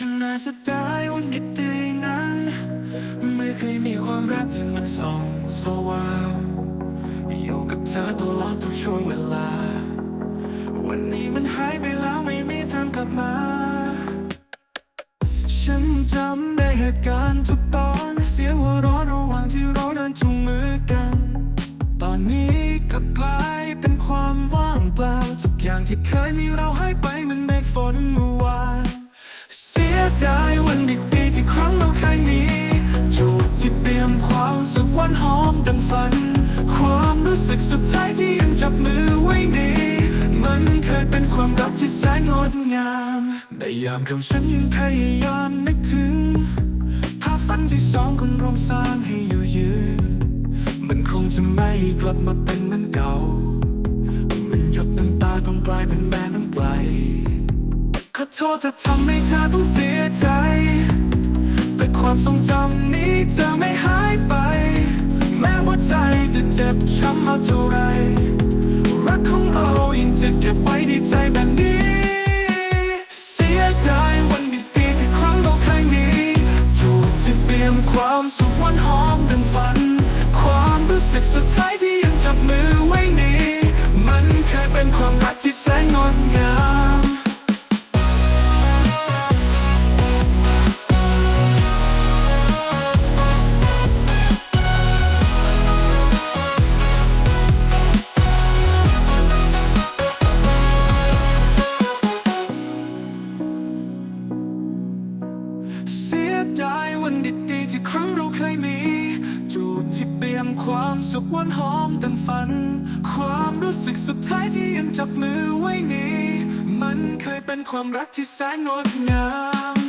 ฉันน่าจะได้วันดีๆนั้น ไม่เคยมีความรักที่มันส่องสว่างอยู่กับเธอตลอดทุกช่วงเวลา วันนี้มันหายไปแล้วไม่มีทางกลับมา ฉันจำได้เหตุการณ์ทุกตอนเสียงหัวเราะระหว่างที่เราเดินจูงมือกัน ตอนนี้ก็กลายเป็นความว่างเปล่าทุกอย่างที่เคยมีเราหายไปมันเมฆฝนเมื่อวาน กสุดท้ายที่ยังจับมือไว้ดีมันเคยเป็นความรักที่แสนงดงามในยามคำฉันยังพยายามนึกถึง ภาพฝันที่สองคนร่วมสร้างให้อยู่ยืน มันคงจะไม่กลับมาเป็นเหมือนเก่า มันหยดน้ำตาต้องกลายเป็นแม่น้ำไกลขอโทษถ้าทำให้เธอต้องเสียใจ แต่ความทรงจำนี้จะไม่ เจ็บช้ำมาเท่าไรรักของเรายังจะเก็บไว้ในใจแบบนี้ เสียดายวันดีๆที่ครั้งเราเคยมีจูบที่เตรียมความสุขวันหอมดังฝัน ความรู้สึกสุดท้ายที่ ได้วันดีๆที่ครั้งเราเคยมี จูบที่เปี่ยมความสุขวันหอมดังฝัน ความรู้สึกสุดท้ายที่ยังจับมือไว้นี้ มันเคยเป็นความรักที่แสนงดงาม